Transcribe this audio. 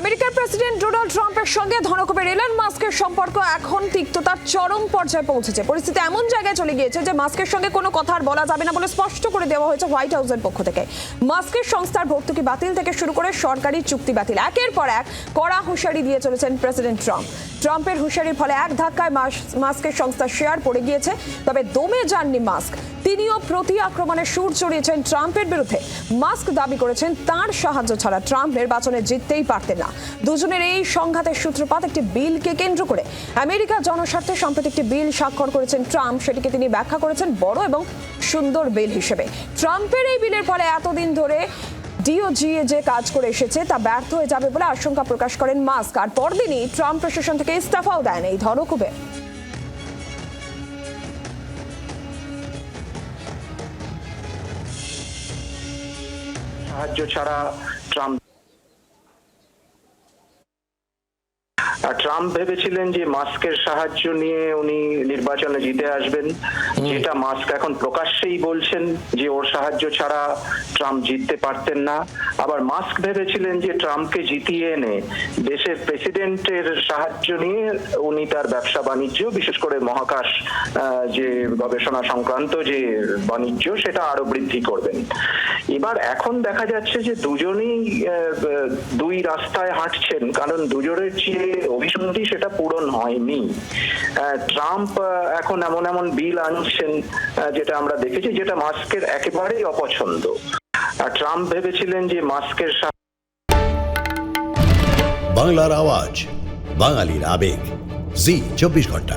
আমেরিকার president Donald ট্রাম্পের সঙ্গে ধনকুবের এলন মাস্কের সম্পর্ক এখন তিক্ততার চরম পর্যায়ে পৌঁছেছে। পরিস্থিতি এমন জায়গায় চলে গিয়েছে যে মাস্কের সঙ্গে কোনো কথা আর বলা যাবে না বলে স্পষ্ট করে দেওয়া হয়েছে হোয়াইট হাউসের পক্ষ থেকে। মাস্কের সংস্থার ভর্তুকি বাতিল থেকে শুরু করে সরকারি চুক্তি বাতিল। একের পর এক কড়া হুঁশিয়ারি দিয়ে চলেছেন প্রেসিডেন্ট ট্রাম্প। ট্রাম্পের হুঁশিয়ারির ফলে এক ধাক্কায় মাস- মাস্কের সংস্থা শেয়ার পড়ে গিয়েছে, তবে দমে যাননি মাস্ক। তিনিও প্রতি আক্রমণে সুর চড়িয়েছেন ট্রাম্পের বিরুদ্ধে। মাস্ক দাবি করেছেন, তার সাহায্য ছাড়া ট্রাম্প নির্বাচনে জিততেই পারতেন না। দুজনের এই সংঘাতের সূত্রপাত একটি বিলকে কেন্দ্র করে। আমেরিকা জনস্বার্থে সম্প্রতি একটি বিল স্বাক্ষর করেছেন ট্রাম্প। সেটিকে তিনি ব্যাখ্যা করেছেন বড় এবং সুন্দর বিল হিসেবে। ট্রাম্পের এই বিলের ফলে এতদিন ধরে ডিওজিএ যে কাজ করে এসেছে তা ব্যর্থ হয়ে যাবে বলে আশঙ্কা প্রকাশ করেন মাস্ক। আর পরদিনই ট্রাম্প প্রশাসন থেকে ইস্তফাও দেন এই ধনকুবে সাহায্য ছাড়া ট্রাম্প আর ট্রাম্প ভেবেছিলেন যে মাস্কের সাহায্য নিয়ে উনি নির্বাচনে জিতে আসবেন। যেটা মাস্ক এখন প্রকাশ্যেই বলছেন যে ওর সাহায্য ছাড়া ট্রাম্প জিততে পারতেন না। আবার মাস্ক ভেবেছিলেন যে ট্রাম্পকে জিতিয়ে এনে দেশের প্রেসিডেন্টের সাহায্য নিয়ে উনি তার ব্যবসা বাণিজ্য বিশেষ করে মহাকাশ যে গবেষণা সংক্রান্ত যে বাণিজ্য সেটা আরও বৃদ্ধি করবেন। এবার এখন দেখা যাচ্ছে যে দুজনেই দুই রাস্তায় হাঁটছেন। কারণ দুজনের যে অভিসন্ধি সেটা পূরণ হয়নি। ট্রাম্প এখন এমন এমন বিল আনছেন যেটা আমরা দেখেছি, যেটা মাস্কের একেবারেই অপছন্দ। ট্রাম্প ভেবেছিলেন যে মাস্কের বাংলার আওয়াজ, বাঙালির আবেগ। জি, চব্বিশ ঘণ্টা।